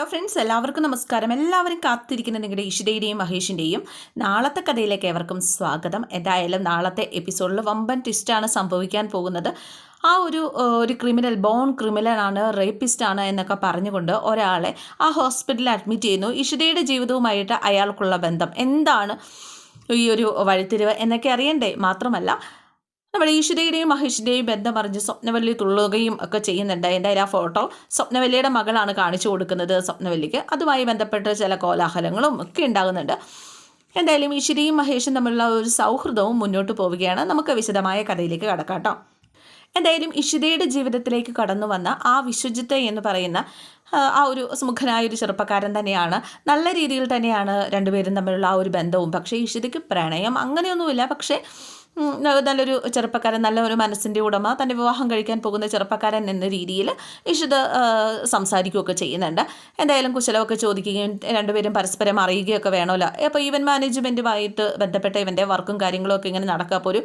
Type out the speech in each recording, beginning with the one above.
Hello friends എല്ലാവർക്കും നമസ്കാരം. എല്ലാവരും കാത്തിരിക്കുന്ന നിങ്ങളുടെ ഇഷിതയുടെയും മഹേഷിന്റെയും നാളത്തെ കഥയിലേക്ക് ഏവർക്കും സ്വാഗതം. എന്തായാലും നാളത്തെ എപ്പിസോഡിൽ വമ്പൻ ട്വിസ്റ്റാണ് സംഭവിക്കാൻ പോകുന്നത്. ആ ഒരു ഒരു ക്രിമിനൽ ബോൺ ക്രിമിനലാണ് റേപ്പിസ്റ്റ് ആണ് എന്നൊക്കെ പറഞ്ഞുകൊണ്ട് ഒരാളെ ആ ഹോസ്പിറ്റലിൽ അഡ്മിറ്റ് ചെയ്യുന്നു. ഇഷിതയുടെ ജീവിതവുമായിട്ട് അയാൾക്കുള്ള ബന്ധം എന്താണ്? ഈ ഒരു വഴിത്തിരിവ് എന്നൊക്കെ അറിയണ്ടേ? മാത്രമല്ല നമ്മുടെ ഈശ്വരയുടെയും മഹേഷിന്റെയും ബന്ധം അറിഞ്ഞ് സ്വപ്നവല്ലി തുള്ളുകയും ഒക്കെ ചെയ്യുന്നുണ്ട്. എന്തായാലും ആ ഫോട്ടോ സ്വപ്നവല്ലിയുടെ മകളാണ് കാണിച്ചു കൊടുക്കുന്നത്. സ്വപ്നവല്ലിക്ക് അതുമായി ബന്ധപ്പെട്ട ചില കോലാഹലങ്ങളും ഒക്കെ ഉണ്ടാകുന്നുണ്ട്. എന്തായാലും ഈശ്വരിയും മഹേഷും തമ്മിലുള്ള ഒരു സൗഹൃദവും മുന്നോട്ട് പോവുകയാണ്. നമുക്ക് വിശദമായ കഥയിലേക്ക് കടക്കാട്ടോ എന്തായാലും ഇഷിതയുടെ ജീവിതത്തിലേക്ക് കടന്നു വന്ന ആ വിശ്വജിത്ത് എന്ന് പറയുന്ന ആ ഒരു സുമുഖനായ ഒരു ചെറുപ്പക്കാരൻ തന്നെയാണ്. നല്ല രീതിയിൽ തന്നെയാണ് രണ്ടുപേരും തമ്മിലുള്ള ആ ഒരു ബന്ധവും. പക്ഷേ ഇഷിതയ്ക്ക് പ്രണയം അങ്ങനെയൊന്നുമില്ല. പക്ഷേ നല്ലൊരു ചെറുപ്പക്കാരൻ നല്ല ഒരു മനസ്സിന്റെ ഉടമ തന്റെ വിവാഹം കഴിക്കാൻ പോകുന്ന ചെറുപ്പക്കാരൻ എന്ന രീതിയിൽ ഇഷിത് സംസാരിക്കുകയൊക്കെ ചെയ്യുന്നുണ്ട്. എന്തായാലും കുശലമൊക്കെ ചോദിക്കുകയും രണ്ടുപേരും പരസ്പരം അറിയുകയൊക്കെ വേണമല്ലോ. അപ്പോൾ ഈവൻ മാനേജ്മെന്റുമായിട്ട് ബന്ധപ്പെട്ട ഇവന്റെ വർക്കും കാര്യങ്ങളൊക്കെ ഇങ്ങനെ നടക്കുക. അപ്പോൾ ഒരു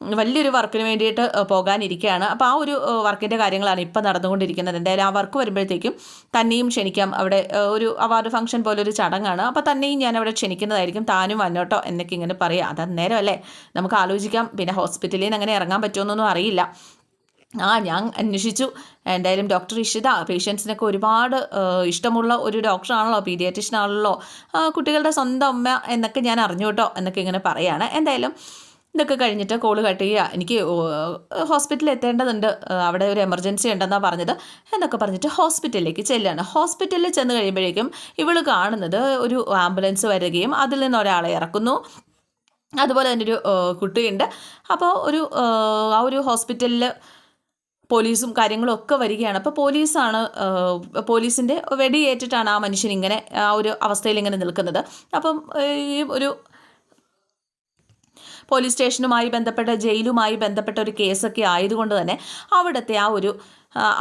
വലിയൊരു വർക്കിന് വേണ്ടിയിട്ട് പോകാനിരിക്കുകയാണ് അപ്പോൾ ആ ഒരു വർക്കിന്റെ കാര്യങ്ങളാണ് ഇപ്പം നടന്നുകൊണ്ടിരിക്കുന്നത്. എന്തായാലും ആ വർക്ക് വരുമ്പോഴത്തേക്കും തന്നെയും ക്ഷണിക്കാം. അവിടെ ഒരു അവാർഡ് ഫംഗ്ഷൻ പോലെ ഒരു ചടങ്ങാണ്. അപ്പോൾ തന്നെയും ഞാൻ അവിടെ ക്ഷണിക്കുന്നതായിരിക്കും. താനും വന്നോട്ടോ എന്നൊക്കെ ഇങ്ങനെ പറയാം. അത് അന്നേരം അല്ലേ? നമുക്ക് ആലോചിക്കാം. പിന്നെ ഹോസ്പിറ്റലിൽ നിന്ന് അങ്ങനെ ഇറങ്ങാൻ പറ്റുമെന്നൊന്നും അറിയില്ല. ആ ഞാൻ അന്വേഷിച്ചു. എന്തായാലും ഡോക്ടർ ഇഷിത പേഷ്യൻസിനൊക്കെ ഒരുപാട് ഇഷ്ടമുള്ള ഒരു ഡോക്ടറാണല്ലോ പീഡിയാട്രിഷ്യൻ ആണല്ലോ. കുട്ടികളുടെ സ്വന്തം അമ്മ എന്നൊക്കെ ഞാൻ അറിഞ്ഞു കേട്ടോ എന്നൊക്കെ ഇങ്ങനെ പറയുകയാണ് എന്തായാലും ഇതൊക്കെ കഴിഞ്ഞിട്ട് കോൾ കട്ട് ചെയ്യുക. എനിക്ക് ഹോസ്പിറ്റലിൽ എത്തേണ്ടതുണ്ട്. അവിടെ ഒരു എമർജൻസി ഉണ്ടെന്നാണ് പറഞ്ഞത്. എന്നൊക്കെ പറഞ്ഞിട്ട് ഹോസ്പിറ്റലിലേക്ക് ചെല്ലുകയാണ്. ഹോസ്പിറ്റലിൽ ചെന്ന് കഴിയുമ്പോഴേക്കും ഇവൾ കാണുന്നത് ഒരു ആംബുലൻസ് വരികയും അതിൽ നിന്ന് ഒരാളെ ഇറക്കുന്നു. അതുപോലെ തന്നെ ഒരു കുട്ടിയുണ്ട്. അപ്പോൾ ഒരു ആ ഒരു ഹോസ്പിറ്റലിൽ പോലീസും കാര്യങ്ങളും ഒക്കെ വരികയാണ്. അപ്പോൾ പോലീസാണ് പോലീസിന്റെ വെടിയേറ്റിട്ടാണ് ആ മനുഷ്യൻ ഇങ്ങനെ ആ ഒരു അവസ്ഥയിൽ ഇങ്ങനെ നിൽക്കുന്നത്. അപ്പം ഈ ഒരു പോലീസ് സ്റ്റേഷനുമായി ബന്ധപ്പെട്ട ജയിലുമായി ബന്ധപ്പെട്ട ഒരു കേസൊക്കെ ആയതുകൊണ്ട് തന്നെ അവിടുത്തെ ആ ഒരു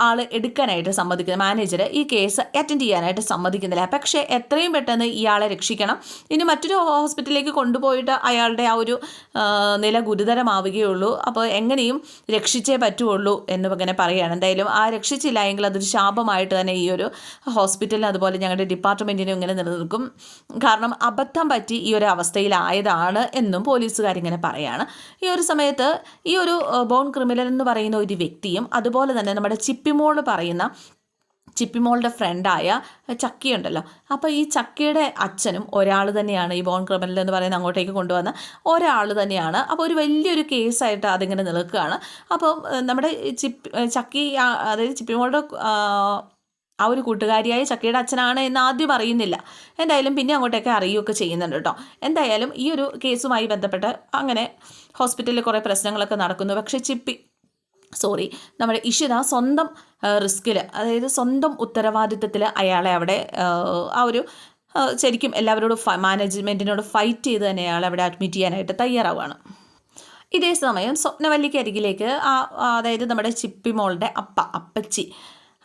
ആൾ എടുക്കാനായിട്ട് സമ്മതിക്കുന്നത് മാനേജർ ഈ കേസ് അറ്റൻഡ് ചെയ്യാനായിട്ട് സമ്മതിക്കുന്നില്ല. പക്ഷേ എത്രയും പെട്ടെന്ന് ഇയാളെ രക്ഷിക്കണം. ഇനി മറ്റൊരു ഹോസ്പിറ്റലിലേക്ക് കൊണ്ടുപോയിട്ട് അയാളുടെ ആ ഒരു നില ഗുരുതരമാവുകയുള്ളൂ. അപ്പോൾ എങ്ങനെയും രക്ഷിച്ചേ പറ്റുള്ളൂ എന്ന് ഇങ്ങനെ പറയുകയാണ്. എന്തായാലും ആ രക്ഷിച്ചില്ല എങ്കിൽ അതൊരു ശാപമായിട്ട് തന്നെ ഈ ഒരു ഹോസ്പിറ്റലിന് അതുപോലെ ഞങ്ങളുടെ ഡിപ്പാർട്ട്മെന്റിനും ഇങ്ങനെ നിലനിൽക്കും. കാരണം അബദ്ധം പറ്റി ഈ ഒരു അവസ്ഥയിലായതാണ് എന്നും പോലീസുകാരിങ്ങനെ പറയാണ്. ഈ ഒരു സമയത്ത് ഈ ഒരു ബോൺ ക്രിമിനൽ എന്ന് പറയുന്ന ഒരു വ്യക്തിയും അതുപോലെ തന്നെ നമ്മുടെ ചിപ്പിമോൾ പറയുന്ന ചിപ്പിമോളുടെ ഫ്രണ്ടായ ചക്കിയുണ്ടല്ലോ. അപ്പോൾ ഈ ചക്കിയുടെ അച്ഛനും ഒരാൾ തന്നെയാണ് ഈ ബോൺ ക്രിമിനൽ എന്ന് പറയുന്ന അങ്ങോട്ടേക്ക് കൊണ്ടുവന്ന ഒരാൾ തന്നെയാണ്. അപ്പോൾ ഒരു വലിയൊരു കേസായിട്ട് അതിങ്ങനെ നിൽക്കുകയാണ്. അപ്പോൾ നമ്മുടെ ചിപ്പി ചക്കി അതായത് ചിപ്പിമോളുടെ ആ ഒരു കൂട്ടുകാരിയായ ചക്കിയുടെ അച്ഛനാണ് എന്ന് ആദ്യം അറിയുന്നില്ല. എന്തായാലും പിന്നെ അങ്ങോട്ടേക്ക് അറിയുകയൊക്കെ ചെയ്യുന്നുണ്ട് കേട്ടോ. എന്തായാലും ഈ ഒരു കേസുമായി ബന്ധപ്പെട്ട് അങ്ങനെ ഹോസ്പിറ്റലിൽ കുറേ പ്രശ്നങ്ങളൊക്കെ നടക്കുന്നു. പക്ഷേ ചിപ്പി സോറി നമ്മുടെ ഇഷിത സ്വന്തം റിസ്കിൽ അതായത് സ്വന്തം ഉത്തരവാദിത്തത്തിൽ അയാളെ അവിടെ ആ ഒരു ശരിക്കും എല്ലാവരോടും മാനേജ്മെന്റിനോട് ഫൈറ്റ് ചെയ്ത് തന്നെ അയാൾ അവിടെ അഡ്മിറ്റ് ചെയ്യാനായിട്ട് തയ്യാറാവുകയാണ്. ഇതേ സമയം സ്വപ്നവല്ലിക്ക് അരികിലേക്ക് ആ അതായത് നമ്മുടെ ചിപ്പി ചിപ്പിമോളുടെ അപ്പ അപ്പച്ചി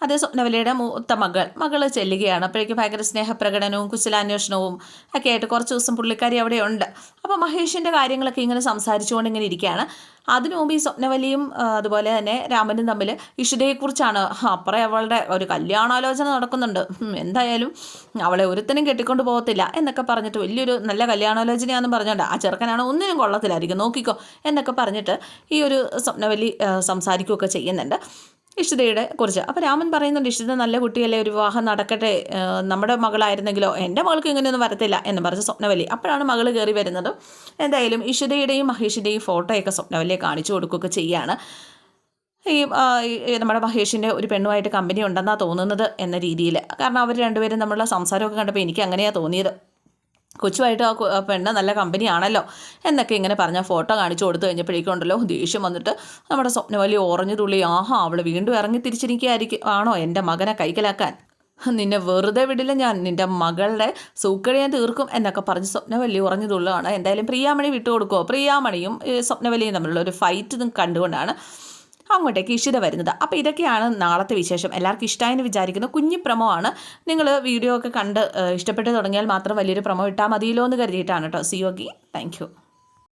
അതേ സ്വപ്നവലിയുടെ മൂത്ത മകൾ. മകൾ ചെല്ലുകയാണ്. അപ്പോഴേക്കും ഭയങ്കര സ്നേഹപ്രകടനവും കുശലാന്വേഷണവും ഒക്കെ ആയിട്ട് കുറച്ച് ദിവസം പുള്ളിക്കാരി അവിടെ ഉണ്ട്. അപ്പോൾ മഹേഷിന്റെ കാര്യങ്ങളൊക്കെ ഇങ്ങനെ സംസാരിച്ചുകൊണ്ട് ഇങ്ങനെ ഇരിക്കുകയാണ്. അതിനു മുമ്പ് ഈ സ്വപ്നവലിയും അതുപോലെ തന്നെ രാമനും തമ്മിൽ ഇഷിതയെക്കുറിച്ചാണ് അപ്പുറം അവളുടെ ഒരു കല്യാണാലോചന നടക്കുന്നുണ്ട്. എന്തായാലും അവളെ ഒരുത്തനും കെട്ടിക്കൊണ്ട് പോകത്തില്ല എന്നൊക്കെ പറഞ്ഞിട്ട് വലിയൊരു നല്ല കല്യാണാലോചനയാണെന്ന് പറഞ്ഞുകൊണ്ട് ആ ചെറുക്കനാണ് ഒന്നിനും കൊള്ളത്തിലായിരിക്കും നോക്കിക്കോ എന്നൊക്കെ പറഞ്ഞിട്ട് ഈ ഒരു സ്വപ്നവലി സംസാരിക്കുകയൊക്കെ ചെയ്യുന്നുണ്ട്. ഇഷിതയുടെ കുറിച്ച്. അപ്പോൾ രാമൻ പറയുന്നുണ്ട് ഇഷിത നല്ല കുട്ടിയല്ലേ ഒരു വിവാഹം നടക്കട്ടെ നമ്മുടെ മകളായിരുന്നെങ്കിലോ? എന്റെ മകൾക്ക് ഇങ്ങനെയൊന്നും വരത്തില്ല എന്ന് പറഞ്ഞ് സ്വപ്നവലി. അപ്പോഴാണ് മകൾ കയറി വരുന്നത് എന്തായാലും ഇഷിതയുടെയും മഹേഷിന്റെയും ഫോട്ടോയൊക്കെ സ്വപ്നവലിയെ കാണിച്ചു കൊടുക്കുകയൊക്കെ ചെയ്യുകയാണ് ഈ നമ്മുടെ മഹേഷിന്റെ ഒരു പെണ്ണുമായിട്ട് കമ്പനി ഉണ്ടെന്നാണ് തോന്നുന്നത് എന്ന രീതിയിൽ കാരണം അവർ രണ്ടുപേരും നമ്മളുടെ സംസാരമൊക്കെ കണ്ടപ്പോൾ എനിക്ക് അങ്ങനെയാണ് തോന്നിയത്. കൊച്ചുമായിട്ട് ആ പെണ്ണ് നല്ല കമ്പനിയാണല്ലോ എന്നൊക്കെ ഇങ്ങനെ പറഞ്ഞ ഫോട്ടോ കാണിച്ചു കൊടുത്തു കഴിഞ്ഞപ്പോഴേക്കും ഉണ്ടല്ലോ ദേഷ്യം വന്നിട്ട് നമ്മുടെ സ്വപ്നവലി ഓറഞ്ഞു തുള്ളി ആഹാ അവൾ വീണ്ടും ഇറങ്ങി തിരിച്ചിരിക്കുകയായിരിക്കും ആണോ എന്റെ മകനെ കൈക്കലാക്കാൻ? നിന്നെ വെറുതെ വിടില്ല ഞാൻ നിന്റെ മകളുടെ സൂക്കടി ഞാൻ തീർക്കും എന്നൊക്കെ പറഞ്ഞ് സ്വപ്നവല്ലി ഉറഞ്ഞു തുള്ളുകയാണ് എന്തായാലും പ്രിയാമണി വിട്ടുകൊടുക്കുമോ പ്രിയാമണിയും സ്വപ്നവല്ലിയും തമ്മിലുള്ള ഒരു ഫൈറ്റ് കണ്ടുകൊണ്ടാണ് അങ്ങോട്ടേക്ക് ഇഷിത വരുന്നത്. അപ്പോൾ ഇതൊക്കെയാണ് നാളത്തെ വിശേഷം. എല്ലാവർക്കും ഇഷ്ടമായെന്ന് വിചാരിക്കുന്നു. കുഞ്ഞു പ്രമോ ആണ്. നിങ്ങൾ വീഡിയോ ഒക്കെ കണ്ട് ഇഷ്ടപ്പെട്ട് തുടങ്ങിയാൽ മാത്രം വലിയൊരു പ്രമോ ഇട്ടാൽ മതിയല്ലോ എന്ന് കരുതിയിട്ടാണ് കേട്ടോ സിയോഗി താങ്ക്